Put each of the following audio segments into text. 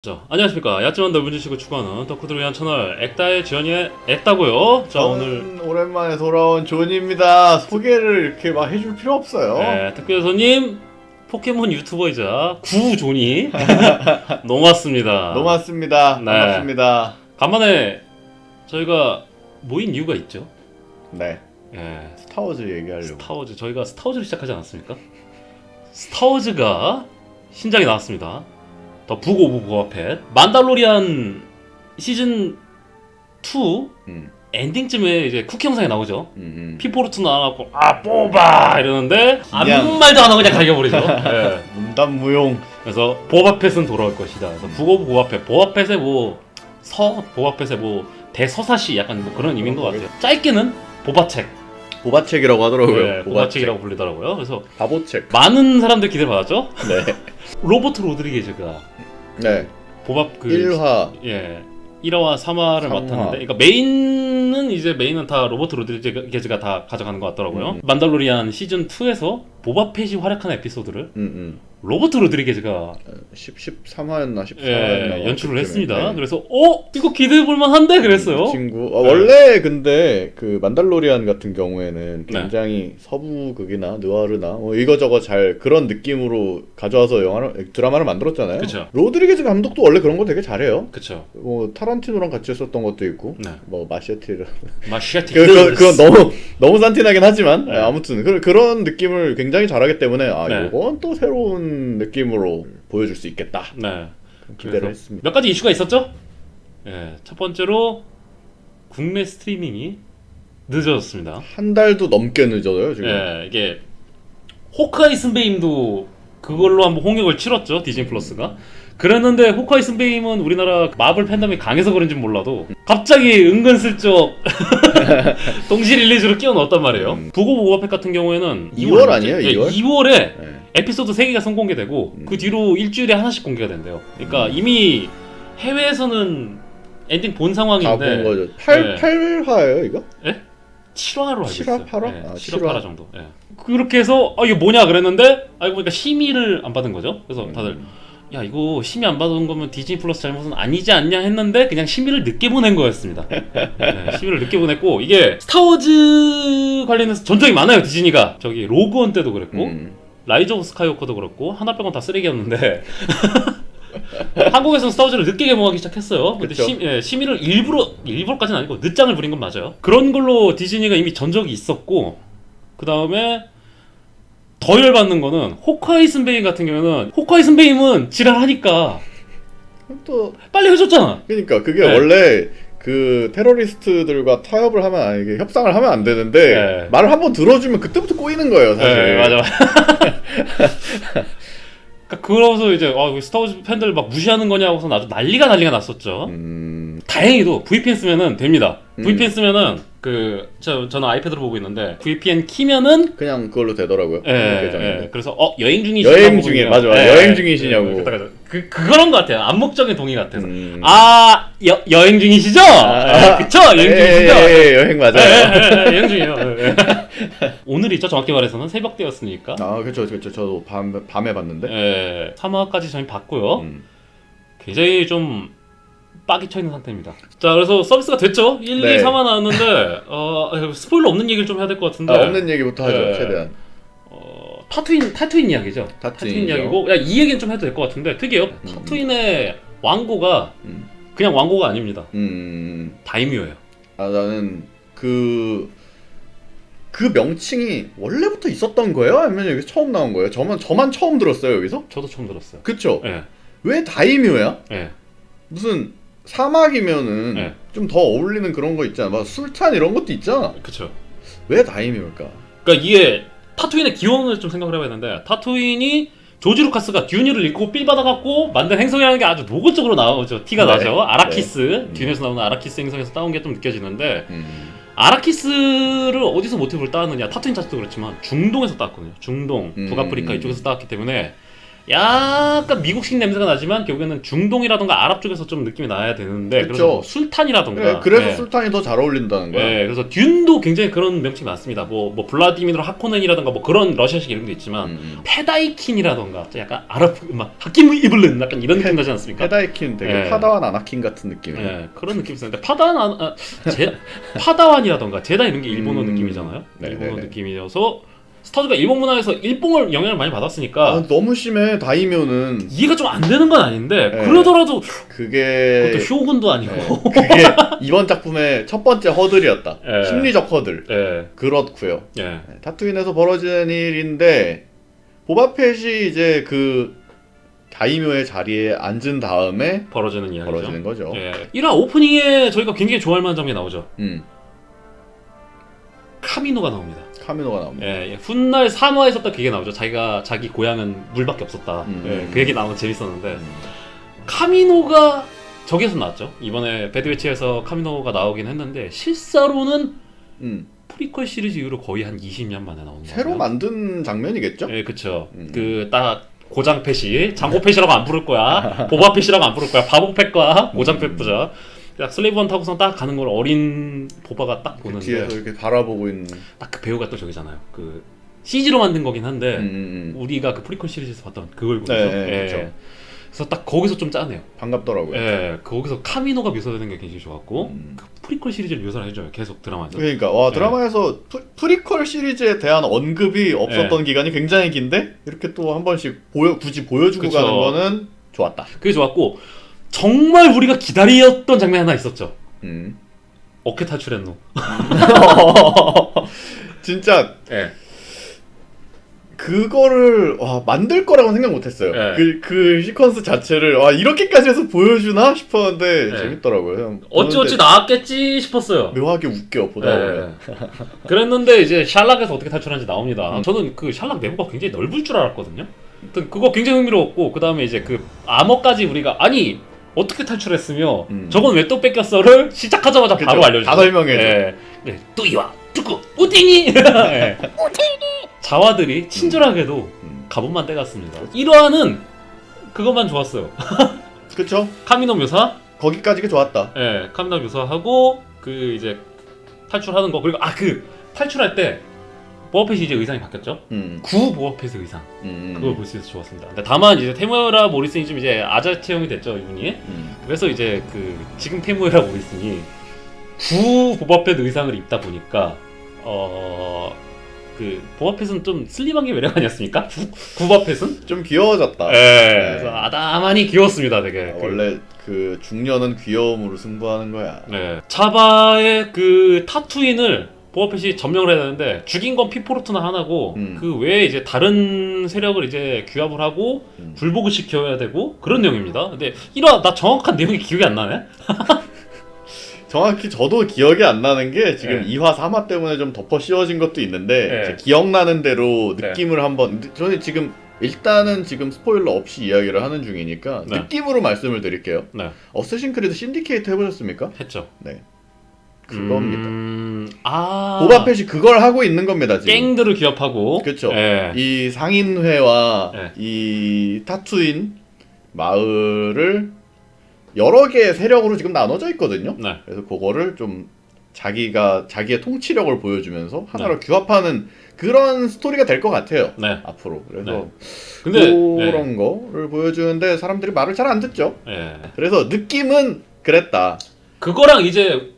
자, 안녕하십니까. 야채만 넓은 지식을 추구하는 덕후들을 위한 채널 액다의 지연이의 액다고요. 자, 오늘 저는 오랜만에 돌아온 존입니다. 소개를 이렇게 막 해줄 필요 없어요. 네, 특별 손님 포켓몬 유튜버이자 구존이 너무 왔습니다. 너무 왔습니다. 네. 반갑습니다. 간만에 저희가 모인 이유가 있죠. 네. 예, 스타워즈 얘기하려고. 스타워즈 저희가 스타워즈를 시작하지 않았습니까? 스타워즈가 신작이 나왔습니다. 더 북 오브 보아펫 만달로리안 시즌 2 음, 엔딩쯤에 이제 쿠키 영상이 나오죠. 음, 음. 피포르투 나와갖고 아 뽑아 이러는데 아무 그냥- 말도 안 하고 그냥 갈겨버리죠. 예. 문단 무용. 그래서 보바펫은 돌아올 것이다. 그래서 북어부 보바펫, 보바펫의 뭐서 보바펫의 뭐 대서사시 약간 뭐 그런 의미인 것 같아요. 짧게는 보바책, 보바책이라고 하더라고요. 네, 보바책이라고 불리더라고요. 그래서 바보책. 많은 사람들 기대를 받았죠. 네. 로버트 로드리게즈가 네. 보밥 그 1화. 예 1화와 3화를 삼화. 맡았는데, 그러니까 메인은 이제 메인은 다 로버트 로드리게즈가 다 가져가는 것 같더라고요. 음. 만달로리안 시즌 2에서 보바펫이 활약하는 에피소드를 음, 음. 로버트 로드리게즈가 10, 13화였나 14화였나. 예, 연출을 했습니다. 네. 그래서 어 이거 기대해 볼 만한데 그랬어요. 그 친구. 어, 네. 원래 근데 그 만달로리안 같은 경우에는 네. 굉장히 서부극이나 느와르나 뭐 이거저거 잘 그런 느낌으로 가져와서 영화를 드라마를 만들었잖아요. 그쵸. 로드리게즈 감독도 원래 그런 거 되게 잘해요. 그쵸. 뭐 타란티노랑 같이 했었던 것도 있고 네. 뭐 마셰티를 마시아티. 그, 그, 그건 너무 너무 산티나긴 하지만 네. 예, 아무튼 그, 그런 느낌을 굉장히 잘하기 때문에 아 네. 이건 또 새로운 느낌으로 보여줄 수 있겠다 네. 기대를 했습니다. 몇 가지 이슈가 있었죠? 예. 첫 번째로 국내 스트리밍이 늦어졌습니다. 한 달도 넘게 늦어요 지금. 예. 이게 호카이 스베임도 그걸로 한번 홍역을 치렀죠 디즈니 플러스가. 그랬는데 호카이 스베임은 우리나라 마블 팬덤이 강해서 그런지 몰라도 갑자기 은근슬쩍 동시 릴리즈로 끼워 넣었단 말이에요. 음. 부고 보바펫 같은 경우에는 2월 아니에요, 2월? 2월에 네. 에피소드 3개가 선공개되고 음. 그 뒤로 일주일에 하나씩 공개가 된대요. 그러니까 이미 해외에서는 엔딩 본 상황인데 거죠. 8, 네. 8화예요 이거? 7화로 알고 7화, 있어요. 8화? 네, 아, 7화 7화. 8화 정도. 예. 그렇게 해서 아 이거 뭐냐 그랬는데 알고 보니까 심의를 안 받은 거죠. 그래서 음. 다들 야 이거 심의 안 받은 거면 디즈니 플러스 잘못은 아니지 않냐 했는데 그냥 심의를 늦게 보낸 거였습니다. 네, 심의를 늦게 보냈고 이게 스타워즈 관련해서 전적이 많아요 디즈니가 저기 로그원 때도 그랬고 음. 라이즈 오브 스카이워커도 그렇고 하나 빼곤 다 쓰레기였는데 한국에서는 스타워즈를 늦게 개봉하기 시작했어요. 근데 그쵸. 심, 예, 심의를 일부러 일부러까지는 아니고 늦장을 부린 건 맞아요. 그런 걸로 디즈니가 이미 전적이 있었고 그 다음에 더 열받는 거는 호카이 스베인 같은 경우는 호카이 스베인은 지랄하니까 또 빨리 해줬잖아. 그러니까 그게 네. 원래 그 테러리스트들과 타협을 하면 아니 이게 협상을 하면 안 되는데 네. 말을 한번 들어주면 그때부터 꼬이는 거예요 사실. 네, 맞아. 맞아. 그러니까 그러면서 이제 아, 스타워즈 팬들 막 무시하는 거냐고서 아주 난리가 난리가 났었죠. 음, 다행히도 VPN 쓰면은 됩니다. 음. VPN 쓰면은 그 저, 저는 아이패드로 보고 있는데 VPN 키면은 그냥 그걸로 되더라고요. 예. 예. 그래서 어 여행 중이시냐고 여행 중에, 맞아, 맞아. 여행 중이시냐고. 그 그런 것 같아요. 암묵적인 동의 같아서. 음. 아 여, 여행 중이시죠? 아, 예, 그쵸? 여행 예, 중이시죠? 예, 예, 여행 예, 맞아요. 예, 예, 여행 중이에요. 예, 예. 오늘이죠. 정확히 말해서는 새벽 때였으니까. 아 그렇죠 그렇죠 저도 밤 밤에 봤는데. 예, 3화까지 저희 봤고요. 음. 굉장히 좀 빡이 쳐 있는 상태입니다. 자, 그래서 서비스가 됐죠. 1, 네. 2, 3화 나왔는데 어, 스포일러 없는 얘기를 좀 해야 될 것 같은데. 아, 없는 얘기부터 하죠 네. 최대한. 어, 타투인 타투인 이야기죠. 타투인이죠. 이야기고, 야 이 얘기는 좀 해도 될 것 같은데 특이해요. 음. 타투인의 왕고가 음. 그냥 왕고가 아닙니다. 음. 다이뮤예요. 아 나는 그. 그 명칭이 원래부터 있었던 거예요? 아니면 여기서 처음 나온 거예요? 저만 저만 처음 들었어요 여기서? 저도 처음 들었어요. 그쵸? 예, 왜 다이묘야? 예, 무슨 사막이면은 네. 좀 더 어울리는 그런 거 있잖아. 막 술탄 이런 것도 있잖아. 그쵸. 왜 다이묘일까? 그러니까 이게 타투인의 기원을 좀 생각을 해봐야 되는데 타투인이 조지 루카스가 듀니를 읽고 삘 받아갖고 만든 행성이라는 게 아주 노골적으로 나오죠. 티가 네. 나죠. 아라키스 네. 듀에서 나오는 아라키스 행성에서 따온 게 좀 느껴지는데 음. 아라키스를 어디서 모티브를 따느냐 타투인 자체도 그렇지만 중동에서 따왔거든요. 중동, 음. 북아프리카 이쪽에서 따왔기 때문에 약간 미국식 냄새가 나지만 결국에는 중동이라던가 아랍 쪽에서 좀 느낌이 나야 되는데 그래서 그쵸. 뭐 술탄이라던가 그래, 그래서 네. 술탄이 더 잘 어울린다는 거야. 네, 그래서 듄도 굉장히 그런 명칭이 많습니다. 뭐, 뭐 블라디미르 하코넨이라던가 뭐 그런 러시아식 이름도 있지만 음, 음. 페다이킨이라던가 약간 아랍 막 하kim 이블른 약간 이런 느낌 나지 않습니까? 페다이킨 되게 네. 파다완 아나킨 같은 느낌이에요. 예, 그런 느낌이 있었는데 파다완 아, 제, 파다완이라던가 제다 이런 게 일본어 음, 느낌이잖아요. 네, 일본어 네, 네. 느낌이어서 스타즈가 일본 문화에서 일본을 영향을 많이 받았으니까 아, 너무 심해 다이묘는 이해가 좀 안 되는 건 아닌데 네. 그러더라도 그게 그것도 쇼군도 아니고 네, 그게 이번 작품의 첫 번째 허들이었다. 예. 심리적 허들. 예, 그렇고요. 예, 네, 타투인에서 벌어지는 일인데 보바펫이 이제 그 다이묘의 자리에 앉은 다음에 벌어지는 이야기죠. 벌어지는 거죠. 예. 1화 오프닝에 저희가 굉장히 좋아할 만한 장면이 나오죠. 음, 카미노가 나옵니다. 카미노가 나옵니다. 예, 예. 훗날 3화에서 딱 그게 나오죠. 자기가 자기 고향은 물밖에 없었다. 음. 예, 그 얘기 나오면 재밌었는데 음. 카미노가 저기에서 나왔죠. 이번에 배드웨치에서 카미노가 나오긴 했는데 실사로는 음, 프리퀄 시리즈 이후로 거의 한 20년 만에 나온 거예요. 새로 만든 장면이겠죠? 예, 그쵸. 음. 그딱 고장 펫이 장고 펫이라고 안 부를 거야. 보바 펫이라고 안 부를 거야. 바보 펫과 고장 펫 부자. 딱 슬레이브원 타고선 딱 가는 걸 어린 보바가 딱 보는데 뒤에서 이렇게 바라보고 있는. 딱 그 배우가 또 저기잖아요. 그 CG로 만든 거긴 한데 음, 음, 음. 우리가 그 프리퀄 시리즈에서 봤던 그걸 보죠. 네, 네, 그쵸. 그래서 딱 거기서 좀 짜네요. 반갑더라고요. 예, 거기서 카미노가 묘사되는 게 굉장히 좋았고 음. 그 프리퀄 시리즈를 묘사를 해줘요. 계속 드라마에서. 그러니까 와 네. 드라마에서 프, 프리퀄 시리즈에 대한 언급이 없었던 기간이 굉장히 긴데 이렇게 또 한 번씩 보여 굳이 보여주고 그쵸. 가는 거는 좋았다. 그게 좋았고 정말 우리가 기다렸던 장면 하나 있었죠. 음. 어깨 탈출했노. 진짜 예. 그거를 와, 만들 거라고 생각 못했어요. 네. 그, 그 시퀀스 자체를 와 이렇게까지 해서 보여주나 싶었는데 네. 재밌더라고요. 형. 어찌어찌 보는데 나왔겠지 싶었어요. 묘하게 웃겨 보다 보면. 예. 그랬는데 이제 샬락에서 어떻게 탈출하는지 나옵니다. 음. 저는 그 샬락 내부가 굉장히 넓을 줄 알았거든요. 아무튼 그거 굉장히 흥미로웠고 그 다음에 이제 그 아머까지 우리가 아니 어떻게 탈출했으며 음. 저건 왜 또 뺏겼어를 시작하자마자. 바로 알려주죠. 다 설명해 줘. 예. 네. 뚜이와 뚜꾸 우띵이 예. 자와들이 친절하게도 음. 갑옷만 떼갔습니다. 1화는 그것만 좋았어요. 그쵸? 카미노 묘사, 거기까지가 좋았다. 예, 카미노 묘사하고 그 이제 탈출하는 거 그리고 아 그 탈출할 때 보아펫이 이제 의상이 바뀌었죠. 음. 구 보아펫의 의상 음. 그걸 볼 수 있어서 좋았습니다. 근데 다만 이제 테무라 모리슨이 좀 이제 아자 체형이 됐죠 이분이. 음. 그래서 이제 그 지금 테무라 모리슨이 구 보바펫 의상을 입다 보니까 어. 그 보아펫은 좀 슬림한 게 매력 아니었습니까? 구, 구바펫은? 좀 귀여워졌다. 예. 그래서 아담하니 귀여웠습니다, 되게. 아, 그- 원래 그 중년은 귀여움으로 승부하는 거야. 네. 차바의 그 타투인을 보아펫이 점령을 해야 되는데 죽인 건 피포르투나 하나고 음. 그 외에 이제 다른 세력을 이제 규합을 하고 음. 굴복을 시켜야 되고 그런 내용입니다. 근데 1화 나 정확한 내용이 기억이 안 나네. 정확히 저도 기억이 안 나는 게 지금 네. 2화, 3화 때문에 좀 덮어 씌워진 것도 있는데 네. 기억나는 대로 네. 느낌을 한번 저는 지금 일단은 지금 스포일러 없이 이야기를 하는 중이니까 네. 느낌으로 말씀을 드릴게요. 네. 어쌔신 크리드 신디케이트 해보셨습니까? 했죠. 네. 그겁니다. 음... 아. 보바펫이 그걸 하고 있는 겁니다 지금. 갱들을 규합하고. 그쵸. 예. 이 상인회와 네. 이 타투인 마을을 여러 개의 세력으로 지금 나눠져 있거든요. 네. 그래서 그거를 좀 자기가 자기의 통치력을 보여주면서 하나로 규합하는 그런 스토리가 될 것 같아요. 네. 앞으로. 그래서 근데 그런 거를 보여주는데 사람들이 말을 잘 안 듣죠. 예. 예. 그래서 느낌은 그랬다. 그거랑 이제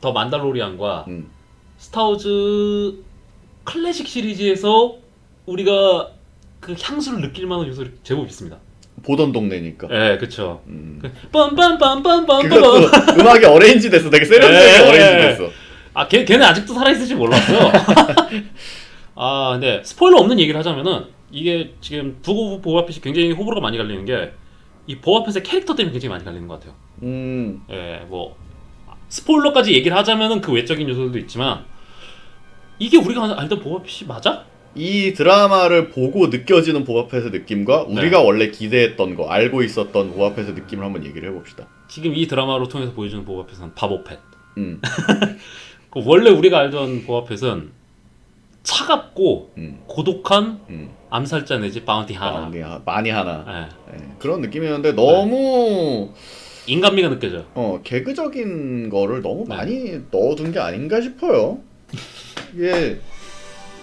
더 만달로리안과 음. 스타워즈 클래식 시리즈에서 우리가 그 향수를 느낄 만한 요소를 제법 있습니다. 보던 동네니까. 예, 그쵸. 음. 빰빰빰빰빰빰. 그것도 음악이 어레인지 됐어. 되게 세련되게 예. 어레인지 됐어. 아, 걔, 걔는 아직도 살아있을지 몰랐어요. 아, 근데 스포일러 없는 얘기를 하자면은 이게 지금 두고 보아펫이 굉장히 호불호가 많이 갈리는 게 이 보아펫의 캐릭터 때문에 굉장히 많이 갈리는 것 같아요. 음. 예, 뭐 스포일러까지 얘기를 하자면은 그 외적인 요소들도 있지만 이게 우리가 알던 보아펫이 맞아? 이 드라마를 보고 느껴지는 보아펫의 느낌과 네. 우리가 원래 기대했던 거, 알고 있었던 보아펫의 느낌을 한번 얘기를 해봅시다. 지금 이 드라마로 통해서 보여주는 보아펫은 바보펫. 음. 그 원래 우리가 알던 보아펫은 차갑고 음, 고독한 음. 암살자 내지 바운티 하나. 많이, 하- 많이 하나 예. 예, 그런 느낌이었는데 너무 인간미가 느껴져. 어 개그적인 거를 너무 네. 많이 넣어둔 게 아닌가 싶어요. 이게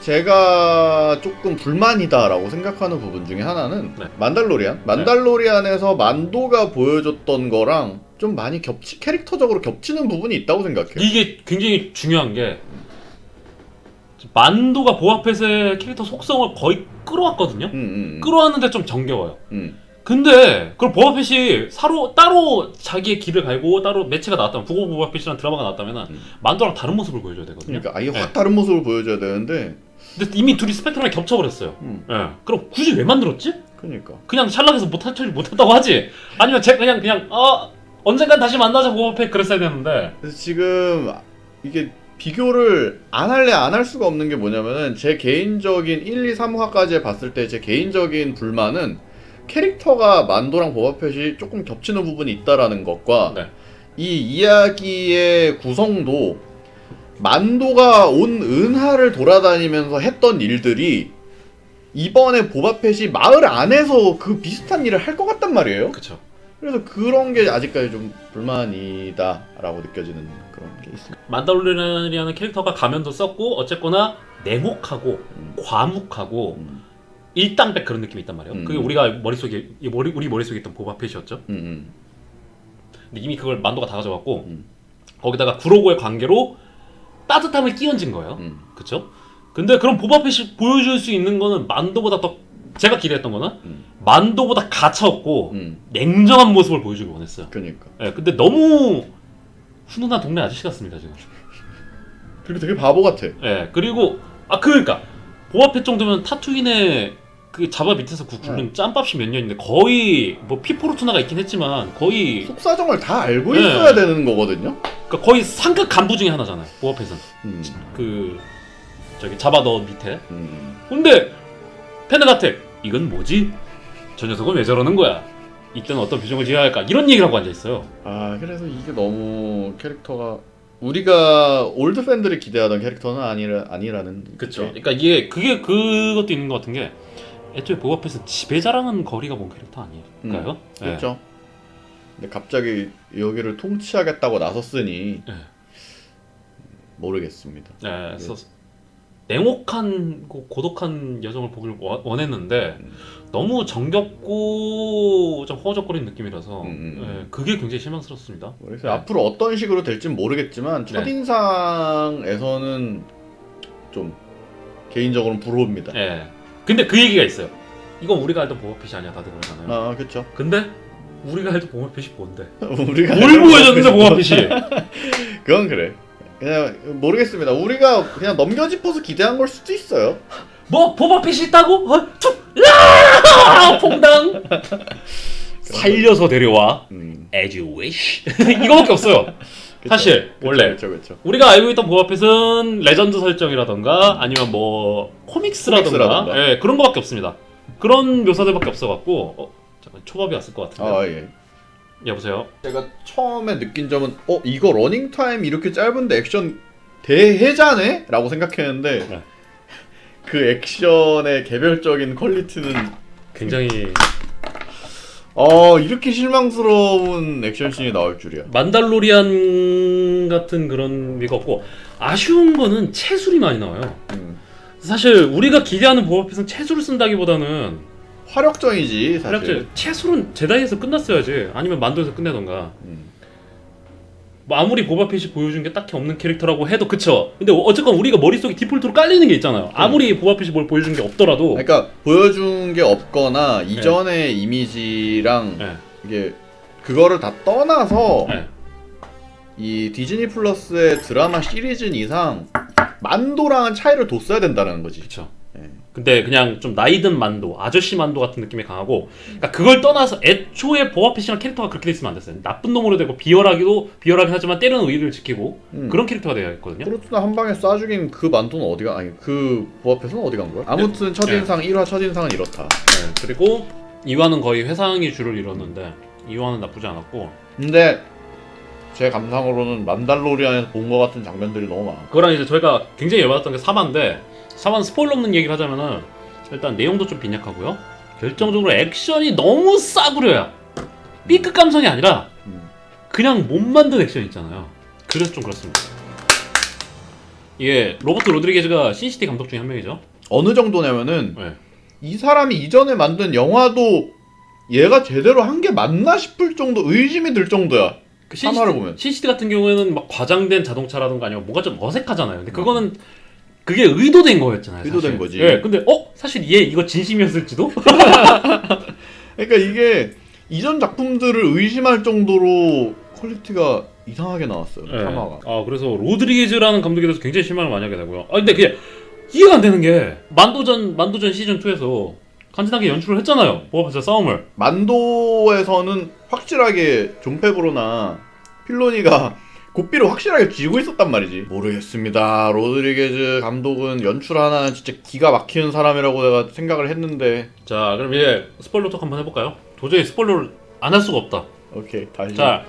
제가 조금 불만이다라고 생각하는 부분 중에 하나는 네. 만달로리안. 만달로리안에서 만도가 보여줬던 거랑 좀 많이 겹치 캐릭터적으로 겹치는 부분이 있다고 생각해요. 이게 굉장히 중요한 게 만도가 보아펫의 캐릭터 속성을 거의 끌어왔거든요. 음, 음, 음. 끌어왔는데 좀 정겨워요. 음, 근데 그걸 보아펫이 사로 따로 자기의 길을 갈고 따로 매체가 나왔다면 북어 보아펫이라는 드라마가 나왔다면 음. 만도랑 다른 모습을 보여줘야 되거든요. 그러니까 아예 네. 확 다른 모습을 보여줘야 되는데, 근데 이미 둘이 스펙트럼이 겹쳐버렸어요. 음, 예. 그럼 굳이 왜 만들었지? 그러니까. 그냥 찰락해서 못할 줄 못했다고 하지. 아니면 제 그냥 그냥 어 언젠간 다시 만나자 보아펫 그랬어야 되는데. 그래서 지금 이게 비교를 안 할래 안 할 수가 없는 게 뭐냐면은 제 개인적인 1, 2, 3화까지 봤을 때 제 개인적인 불만은 캐릭터가 만도랑 보바펫이 조금 겹치는 부분이 있다라는 것과 네. 이 이야기의 구성도 만도가 온 은하를 돌아다니면서 했던 일들이 이번에 보바펫이 마을 안에서 그 비슷한 일을 할 것 같단 말이에요. 그쵸. 그래서 그런 게 아직까지 좀 불만이다라고 느껴지는 그런 게 있습니다. 만달로리안이라는 캐릭터가 가면도 썼고 어쨌거나 냉혹하고 음. 과묵하고 음, 일당백 그런 느낌이 있단 말이에요. 음. 그게 우리가 머릿속에 이 머리 우리 머릿속에 있던 보바펫이었죠. 음, 음. 근데 이미 그걸 만도가 다 가져갔고 음. 거기다가 구로고의 관계로 따뜻함을 끼얹은 거예요. 음. 그쵸? 근데 그런 보바펫이 보여줄 수 있는 거는 만도보다 더 제가 기대했던 거는 음. 만도보다 가차 없고 음. 냉정한 모습을 보여주길 원했어요. 그러니까. 예, 근데 너무 훈훈한 동네 아저씨 같습니다 지금. 그리고 되게 바보 같아. 예, 그리고 아 그러니까 보아펫 정도면 타투인의 그 자바 밑에서 구- 굴른 짬밥이 몇 년인데 거의 뭐 피포르투나가 있긴 했지만 거의 속사정을 다 알고 네. 있어야 되는 거거든요. 그러니까 거의 상급 간부 중에 하나잖아요. 보아펫은 음. 그 저기 자바 너 밑에. 음. 근데 페네가텍 이건 뭐지? 저 녀석은 왜 저러는 거야? 이때는 어떤 표정을 지어야 할까? 이런 얘기를 하고 앉아 있어요. 아 그래서 이게 너무 캐릭터가 우리가 올드 팬들이 기대하던 캐릭터는 아니라 아니라는. 그쵸. 게. 그러니까 이게 그게 그것도 있는 것 같은 게 애초에 보아펫은 지배자랑은 거리가 먼 캐릭터 아닐까요? 예. 그렇죠. 근데 갑자기 여기를 통치하겠다고 나섰으니 예. 모르겠습니다. 네, 그래서 냉혹한 고- 고독한 여정을 보길 원- 원했는데 음. 너무 정겹고 좀 허우적거리는 느낌이라서 음, 음, 음. 예, 그게 굉장히 실망스럽습니다. 그래서 네. 앞으로 어떤 식으로 될진 모르겠지만 네. 첫인상에서는 좀 개인적으로는 부러웁니다. 예. 근데 그 얘기가 있어요. 이건 우리가 알던 보호핏이 아니야 다들 그러잖아요. 아 그렇죠. 근데 우리가 알던 보호핏이 뭔데? 우리가 뭘 보여줬는데 보호핏이? 그건 그래. 그냥 모르겠습니다. 우리가 그냥 넘겨짚어서 기대한 걸 수도 있어요. 뭐 보호핏이 있다고? 어? 툭! 야! 퐁당! 살려서 데려와. 음. As you wish. 이거밖에 없어요. 그쵸. 사실 그쵸, 원래 그렇죠, 그렇죠. 우리가 알고 있던 보아펫은 레전드 설정이라던가 아니면 뭐 코믹스라던가, 코믹스라던가. 예, 그런 거밖에 없습니다. 그런 묘사들밖에 없어갖고 어, 잠깐 초밥이 왔을 것 같은데. 아 예. 여보세요. 제가 처음에 느낀 점은 어 이거 러닝 타임 이렇게 짧은데 액션 대해자네? 라고 생각했는데 네. 그 액션의 개별적인 퀄리티는 굉장히 어 이렇게 실망스러운 액션씬이 나올 줄이야. 만달로리안 같은 그런 미가 없고 아쉬운 거는 채술이 많이 나와요. 음. 사실 우리가 기대하는 보아펫은 채술을 쓴다기보다는 화력전이지 사실. 활약제 채술은 제다이에서 끝났어야지 아니면 만도에서 끝내던가 음. 뭐 아무리 보바펫이 보여준 게 딱히 없는 캐릭터라고 해도 그쵸 근데 어쨌건 우리가 머릿속에 디폴트로 깔리는 게 있잖아요 아무리 보바펫이 뭘 보여준 게 없더라도 그러니까 보여준 게 없거나 이전의 이미지랑 네. 이게 그거를 다 떠나서 네. 이 디즈니 플러스의 드라마 시리즈 이상 만도랑은 차이를 뒀어야 된다는 거지. 그쵸 예. 근데 그냥 좀 나이든 만도 아저씨 만도 같은 느낌이 강하고 그러니까 그걸 떠나서 애초에 보바펫이랑 캐릭터가 그렇게 돼 있으면 안 됐어요 나쁜 놈으로 되고 비열하기도 비열하긴 하지만 때로는 의리를 지키고 음. 그런 캐릭터가 되어 있거든요 프로트나 한 방에 쏴 죽인 그 만도는 어디가 아니 그 보아펫은 어디 간 거야? 아무튼 첫 인상 1화 첫 인상은 이렇다. 네, 그리고 2화는 거의 회상이 주를 이뤘는데 2화는 나쁘지 않았고 근데 제 감상으로는 만달로리안에서 본 것 같은 장면들이 너무 많아. 그거랑 이제 저희가 굉장히 열받았던 게 3화인데 사만 스포일러 없는 얘기를 하자면은 일단 내용도 좀 빈약하고요. 결정적으로 액션이 너무 싸구려야. B급 감성이 아니라 음. 그냥 못 만든 액션 있잖아요. 그래서 좀 그렇습니다. 이게 로버트 로드리게즈가 신시티 감독 중에 한 명이죠. 어느 정도냐면은 네. 이 사람이 이전에 만든 영화도 얘가 제대로 한 게 맞나 싶을 정도 의심이 들 정도야. 그 삼화를 보면. 신시티 같은 경우에는 막 과장된 자동차라든가 아니면 뭔가 좀 어색하잖아요. 근데 그거는 그게 의도된 거였잖아요. 의도된 사실. 거지. 예. 근데 어 사실 얘 이거 진심이었을지도. 그러니까 이게 이전 작품들을 의심할 정도로 퀄리티가 이상하게 나왔어요. 예. 3화가. 아 그래서 로드리게즈라는 감독에 대해서 굉장히 실망을 많이 하게 되고요. 아 근데 그게 이해가 안 되는 게 만도전 만도전 시즌 2에서 간지나게 연출을 했잖아요. 보아파사 싸움을. 만도에서는 확실하게 존 페브로나 필로니가 고삐를 확실하게 쥐고 있었단 말이지. 모르겠습니다. 로드리게즈 감독은 연출 하나 진짜 기가 막히는 사람이라고 내가 생각을 했는데. 자 그럼 이제 스포일러 톡 한번 해볼까요? 도저히 스포일러를 안 할 수가 없다. 오케이 다시. 자